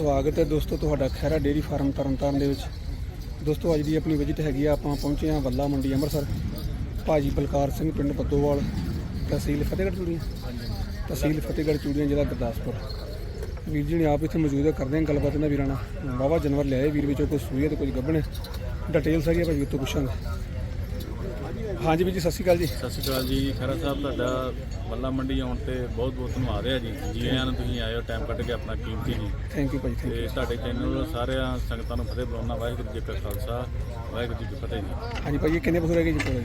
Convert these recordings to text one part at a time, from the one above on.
ਸਵਾਗਤ ਹੈ ਦੋਸਤੋ ਤੁਹਾਡਾ ਖੈਰਾ ਡੇਰੀ ਫਾਰਮ ਤਰਨਤਾਰਨ ਦੇ ਵਿੱਚ। ਦੋਸਤੋ ਅੱਜ ਦੀ ਆਪਣੀ ਵਿਜ਼ਿਟ ਹੈਗੀ ਆ, ਆਪਾਂ ਪਹੁੰਚੇ ਹਾਂ ਵੱਲਾ ਮੰਡੀ ਅੰਮ੍ਰਿਤਸਰ। ਭਾਜੀ ਬਲਕਾਰ ਸਿੰਘ ਪਿੰਡ ਪੱਦੋਵਾਲ ਤਹਿਸੀਲ ਫਤਿਹਗੜ੍ਹ ਚੂੜੀਆਂ। ਤਹਿਸੀਲ ਫਤਿਹਗੜ੍ਹ ਚੂੜੀਆਂ, ਜ਼ਿਲ੍ਹਾ ਗੁਰਦਾਸਪੁਰ। ਵੀਰ ਜੀ ਨੇ ਆਪ ਇੱਥੇ ਮੌਜੂਦ ਹੈ ਕਰਦੇ ਹਾਂ ਗੱਲਬਾਤ ਇਹਨਾਂ ਵੀਰਾਂ ਨਾਲ। ਵਾਹਵਾ ਜਾਨਵਰ ਲਿਆਏ, ਵੀਰ ਵਿੱਚੋਂ ਕੋਈ ਸੂਈ ਹੈ ਤੇ ਕੁਝ ਗੱਭਣੇ ਡਿਟੇਲਸ ਡਿਟੇਲ ਸਾਰੀ ਭਾਜੀ ਉੱਤੋਂ ਪੁੱਛਾਂਗੇ। ਹਾਂਜੀ ਵੀਰ ਜੀ ਸਤਿ ਸ਼੍ਰੀ ਅਕਾਲ ਜੀ। ਸਤਿ ਸ਼੍ਰੀ ਅਕਾਲ ਜੀ। ਖਰਾ ਸਾਹਿਬ ਤੁਹਾਡਾ ਵੱਲਾ ਮੰਡੀ ਆਉਣ ਤੇ ਬਹੁਤ ਬਹੁਤ ਧੰਨਵਾਦ ਹੈ ਜੀ ਜੀ। ਆਇਆਂ ਨੂੰ ਤੁਸੀਂ ਆਏ ਹੋ ਟਾਈਮ ਕੱਢ ਕੇ ਆਪਣਾ ਕੀਮਤੀ ਜੀ। ਥੈਂਕ ਯੂ ਭਾਜੀ ਥੈਂਕ ਤੇ ਤੁਹਾਡੇ ਚੈਨਲ ਨੂੰ ਸਾਰਿਆਂ ਸੰਗਤਾਂ ਨੂੰ ਫਤਿਹ ਬੁਲਾਉਣਾ ਵਾਹਿਗੁਰੂ ਜੀ ਕਾ ਖਾਲਸਾ ਵਾਹਿਗੁਰੂ ਜੀ ਕੀ ਫਤਿਹ ਜੀ। ਹਾਂਜੀ ਭਾਜੀ ਇਹ ਕਿੰਨੇ ਪਸ਼ੂ ਰਹਿ ਗਏ ਜੀ ਕੋਲ?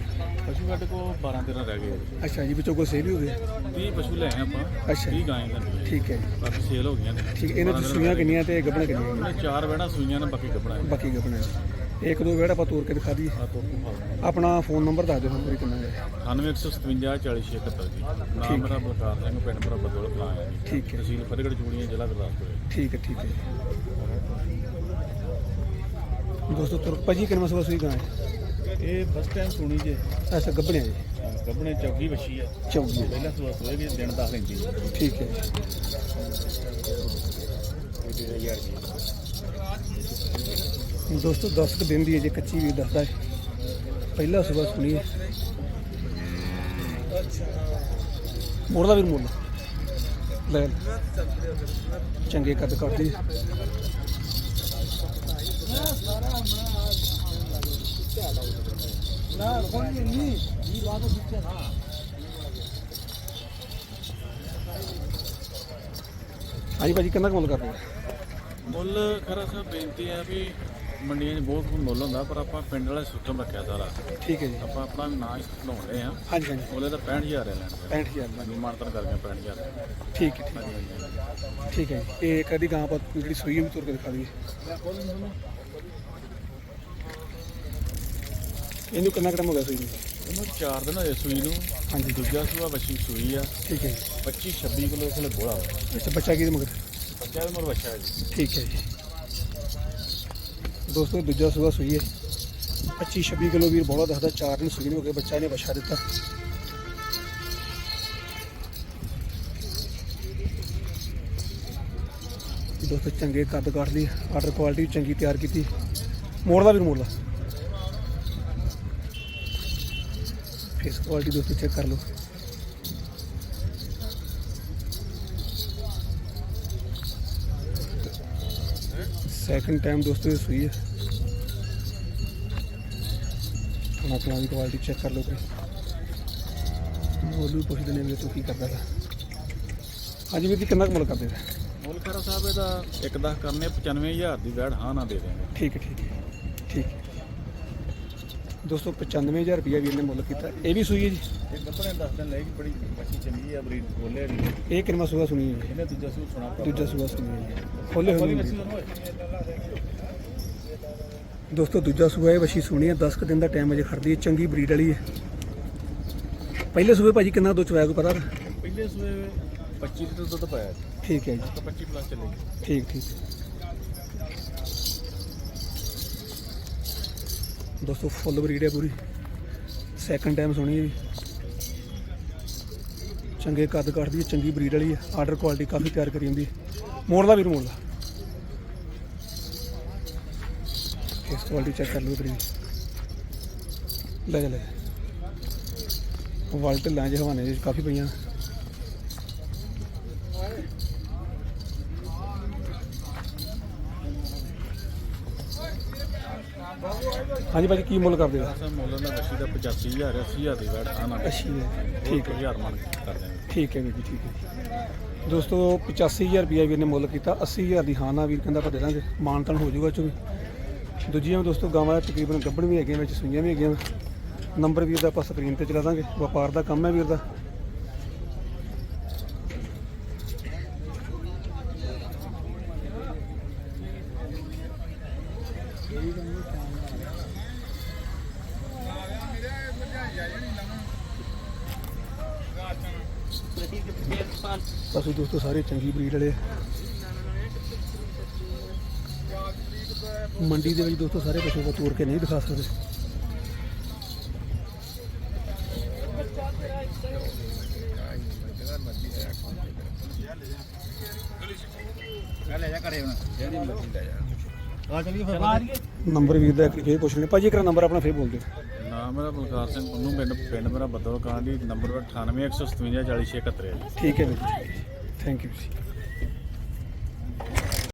ਪਸ਼ੂ ਸਾਡੇ ਕੋਲ 12 13 ਰਹਿ ਗਏ। ਅੱਛਾ ਜੀ ਵਿੱਚੋਂ ਕੋਈ ਸੇਲ ਵੀ ਹੋ ਗਏ 30 ਪਸ਼ੂ ਲੈ ਆਏ ਆਪਾਂ ਅੱਛਾ। 30 ਗਾਂ ਤਾਂ ਠੀਕ ਹੈ ਜੀ। ਬਾਕੀ ਸੇਲ ਹੋ ਗਈਆਂ ਨੇ। ਠੀਕ ਇਹਨਾਂ ਦੀ ਸੂਈਆਂ ਕਿੰਨੀਆਂ ਤੇ ਗੱਭਣ ਕਿੰਨੀਆਂ? ਨੇ? ਚਾਰ ਵੜਾ ਸੂਈਆਂ ਨੇ ਬਾਕੀ ਕੱਪੜਾ ਬਾਕੀ ਗੱਭਣ। ਇੱਕ ਦੋ ਵੇੜਾ ਆਪਾਂ ਤੋੜ ਕੇ ਦਿਖਾ ਦਈਏ। ਆ ਆਪਣਾ ਫੋਨ ਨੰਬਰ ਦੱਸ ਦਿਓ ਸਾਨੂੰ ਵੀਰੇ ਕਿੰਨਾ ਹੈ। 9157 4071 ਜੀ। ਨਾਮ ਮੇਰਾ ਬਲਕਾਰ ਸਿੰਘ ਪਿੰਡ ਮੇਰਾ ਬਦੋਲ ਕਲਾਂ ਹੈ ਜੀ। ਠੀਕ ਹੈ। ਤਹਿਸੀਲ ਫਤਿਹਗੜ੍ਹ ਚੂੜੀਆਂ ਜ਼ਿਲ੍ਹਾ ਗੁਰਦਾਸਪੁਰ ਹੈ। ਠੀਕ ਹੈ ਠੀਕ ਹੈ ਦੋਸਤੋ ਤੁਰ ਭਾਜੀ ਕਿੰਨਾ ਸਵਾ ਸੂਈ ਗਾਂ ਹੈ? ਇਹ ਫਸਟ ਟਾਈਮ ਸੁਣੀ ਜੇ। ਅੱਛਾ ਗੱਭਣਿਆ ਜੀ ਕੱਪੜੇ ਚੌਗੀ ਵੱਛੀ ਆ। ਚੌਗੀ। ਹੈ। ਪਹਿਲਾਂ ਸਵਾ ਸੋਏ ਵੀ ਦਿਨ ਦੱਸ ਲੈਂਦੀ ਠੀਕ ਹੈ। ਦੋਸਤੋ 10 ਕੁ ਦਿਨ ਦੀ ਹੈ, ਕੱਚੀ ਵੀ ਦੱਸਦਾ ਹੈ। ਪਹਿਲਾ ਸਵੇਰ ਸੁਣੀ ਹੈ। ਮੋੜਦਾ ਵੀਰ, ਮੋੜਦਾ। ਲੈ। ਚੰਗੇ ਕੱਦ ਕਰਦੀ ਹੈ। ਹਾਂਜੀ ਭਾਜੀ, ਕਿੰਨਾ ਕੁ ਮੁੱਲ ਕਰਦੇ ਹੋ? ਮੁੱਲ ਖਰਾ ਸਾਹਿਬ ਬੇਨਤੀ ਹੈ ਵੀ ਮੰਡੀਆਂ 'ਚ ਬਹੁਤ ਮੁੱਲ ਹੁੰਦਾ ਪਰ ਆਪਾਂ ਪਿੰਡ ਵਾਲਾ ਸਿਸਟਮ ਰੱਖਿਆ ਸਾਰਾ। ਠੀਕ ਹੈ ਜੀ। ਆਪਾਂ ਆਪਣਾ ਨਾਂ ਹੀ ਲਾਉਂਦੇ ਆ ਹਾਂਜੀ ਹਾਂਜੀ। ਉਹਲੇ ਤਾਂ 65000 ਹੈ ਲੈਣ 65000 ਦਾ ਹਾਂਜੀ ਮਾਨਤਨ ਕਰਕੇ 65000 ਠੀਕ ਹੈ ਠੀਕ ਹੈ। ਠੀਕ ਹੈ। ਇਹ ਕਦੀ ਗਾਂ ਆਪਾਂ ਜਿਹੜੀ ਸੂਈ ਵੀ ਤੁਰ ਕੇ ਦਿਖਾ ਦਈਏ। ਇਹਨੂੰ ਕਿੰਨਾ ਟਾਈਮ ਹੋ ਗਿਆ ਸੂਈ ਨੂੰ? ਇਹਨੂੰ 4 ਦਿਨ ਹੋਏ ਸੂਈ ਨੂੰ। ਹਾਂਜੀ। ਦੂਜਾ ਸੂਆ ਵੱਛੀ ਸੂਈ ਆ। ਠੀਕ ਹੈ ਜੀ। 25 26 ਕਿਲੋ ਇਸਲੇ ਗੋਲਾ ਵਾ ਅੱਛਾ ਬੱਚਾ ਕਿਹਦੇ ਮਗਰ? ਬੱਚਾ ਦਾ ਮਰ ਵੱਛਾ ਹੈ ਜੀ। ਠੀਕ ਹੈ ਜੀ। ਦੋਸਤੋ, ਦੂਜਾ ਸੂਆ ਸੂਈ ਹੈ। 25 26 ਕਿਲੋ ਵੀਰ ਬੋਲਾ ਦੱਸਦਾ, ਚਾਰ ਦਿਨ ਸੂਈ ਨੂੰ ਹੋ ਗਏ ਬੱਚਾ ਨੇ ਬੱਚਾ ਦਿੱਤਾ। ਦੋਸਤੋ, ਚੰਗੇ ਕੱਦ ਕਾਠ ਦੀ ਆਰਡਰ ਕੁਆਲਿਟੀ ਚੰਗੀ ਤਿਆਰ ਕੀਤੀ। ਮੋੜਦਾ ਵੀਰ, ਮੋੜਦਾ। ਫੇਸ ਕੁਆਲਿਟੀ ਦੋਸਤੋ ਚੈੱਕ ਕਰ ਲਓ। ਸੈਕੰਡ ਟਾਈਮ ਦੋਸਤੋ ਇਹ ਸੂਈ ਹੈ ਖਾਣਾ ਪੀਣਾ ਦੀ ਕੁਆਲਿਟੀ ਚੈੱਕ ਕਰ ਲਓ ਕੋਈ। ਉਹ ਵੀ ਪੁੱਛਦੇ ਨੇ ਵੀ ਤੂੰ ਕੀ ਕਰਦਾ ਹੈ ਹਾਂਜੀ ਵੀਰ ਜੀ ਕਿੰਨਾ ਕੁ ਮੁੱਲ ਕਰਦੇ ਹੋ ਮੁੱਲ ਖਰਾ ਸਾਹਿਬ ਇਹਦਾ ਇੱਕ ਦਸ ਕਰਨੇ 95000 ਦੀ ਵੈੜ ਹਾਂ ਨਾ ਦੇ ਦੇਣਗੇ ਠੀਕ ਹੈ ਠੀਕ ਹੈ ਠੀਕ ਹੈ। ਦੋਸਤੋ 95000 ਰੁਪਇਆ ਵੀਰ ਨੇ ਮੁੱਲ ਕੀਤਾ। ਇਹ ਵੀ ਸੂਈ ਹੈ ਜੀ। ਇਹ ਕੱਪੜੇ 10 ਦਿਨ ਲੈਗੀ ਬੜੀ ਵੱਛੀ ਚੰਗੀ ਆ ਬਰੀਡ ਖੋਲੇ ਨਹੀਂ ਇਹ ਕਿੰਨਾ ਸੂਆ ਸੁਣੀ ਹੈ? ਇਹਨੇ ਦੂਜਾ ਸੂ ਸੁਣਾ ਦੂਜਾ ਸੂਆ ਸੁਣੀ ਹੈ। ਖੋਲੇ ਹੋਏ ਦੋਸਤੋ ਦੂਜਾ ਸੂਆ ਇਹ ਵਸ਼ੀ ਸੁਣੀ ਹੈ। 10 ਕੁ ਦਿਨ ਦਾ ਟਾਈਮ ਅਜੇ ਖੜਦੀ ਹੈ। ਚੰਗੀ ਬਰੀਡ ਵਾਲੀ ਹੈ। ਪਹਿਲੇ ਸੂਏ ਭਾਜੀ ਕਿੰਨਾ ਦੁੱਧ ਚਵਾਇਆ ਕੋਈ ਪਤਾ? ਪਹਿਲੇ ਸੂਏ 25 ਲੀਟਰ ਦੁੱਧ ਪਾਇਆ ਠੀਕ ਹੈ ਜੀ। ਤਾਂ 25 ਪਲੱਸ ਚੱਲੇਗੀ। ਠੀਕ ਠੀਕ। ਦੋਸਤੋ ਫੁੱਲ ਬਰੀਡ ਹੈ ਪੂਰੀ। ਸੈਕੰਡ ਟਾਈਮ ਸੁਣੀ ਹੈ ਜੀ। ਚੰਗੇ ਕੱਦ ਕੱਟਦੀ ਹੈ ਚੰਗੀ ਬਰੀਡ ਵਾਲੀ ਹੈ ਆਰਡਰ ਕੁਆਲਿਟੀ ਕਾਫੀ ਤਿਆਰ ਕਰੀ ਹੁੰਦੀ ਹੈ ਮੋੜਦਾ ਵੀਰ, ਮੋੜਦਾ। ਇਸ ਕੁਆਲਿਟੀ ਚੈੱਕ ਕਰ ਲਓ ਬਰੀਡ ਲੈ ਜਾ, ਲੈ ਵਾਲਟ ਲਾਂ ਜੇ ਹਵਾਨੇ ਕਾਫੀ ਪਈਆਂ। ਹਾਂਜੀ ਭਾਜੀ ਕੀ ਮੁੱਲ ਕਰਦੇ ਹੋ? ਸਰ ਮੁੱਲ ਦਾ ਵੱਛੀ ਦਾ 85000 80000 ਦੀ ਵੈੜ ਨਾ ਅੱਛੀ ਹੈ। ਠੀਕ ਹੈ। 1000 ਮੰਨ ਕਰ ਦੇਣਗੇ ਠੀਕ ਹੈ ਵੀਰ ਜੀ ਠੀਕ ਹੈ। ਦੋਸਤੋ 85000 ਰੁਪਇਆ ਵੀਰ ਨੇ ਮੁੱਲ ਕੀਤਾ 80000 ਦੀ ਹਾਂ ਨਾ ਵੀਰ ਕਹਿੰਦਾ ਆਪਾਂ ਦੇ ਦਾਂਗੇ ਮਾਨਤਨ ਹੋ ਜਾਊਗਾ ਚੋ ਦੂਜੀਆਂ ਵੀ ਦੋਸਤੋ ਗਾਵਾਂ ਤਕਰੀਬਨ ਗੱਬਣ ਵੀ ਹੈਗੀਆਂ ਵਿੱਚ ਸੂਈਆਂ ਵੀ ਹੈਗੀਆਂ। ਨੰਬਰ ਵੀਰ ਦਾ ਆਪਾਂ ਸਕਰੀਨ ਤੇ ਚਲਾ ਦਾਂਗੇ ਵਪਾਰ ਦਾ ਕੰਮ ਹੈ ਵੀਰ ਦਾ। ਪਸ਼ੂ ਦੋਸਤੋ ਸਾਰੇ ਚੰਗੀ ਬਰੀਡ ਵਾਲੇ। ਮੰਡੀ ਦੇ ਵਿੱਚ ਦੋਸਤੋ ਸਾਰੇ ਪਸ਼ੂ ਤੋੜ ਕੇ ਨਹੀਂ ਦਿਖਾ ਸਕਦੇ। ਨੰਬਰ ਵੀਰ ਦਾ ਇੱਕ ਫੇਰ ਪੁੱਛ ਲੈਣੇ। ਭਾਜੀ ਇੱਕ ਨੰਬਰ ਆਪਣਾ ਫੇਰ ਬੋਲ ਦਿਓ। ਨਾਮ ਮੇਰਾ ਬਲਕਾਰ ਸਿੰਘ ਪੰਨੂ, ਪਿੰਡ ਪਿੰਡ ਮੇਰਾ ਬੱਦਲ ਕਾਂਡੀ ਨੰਬਰ 98 157 46 71 ਠੀਕ ਹੈ ਵੀਰ ਜੀ। ਥੈਂਕ ਯੂ ਜੀ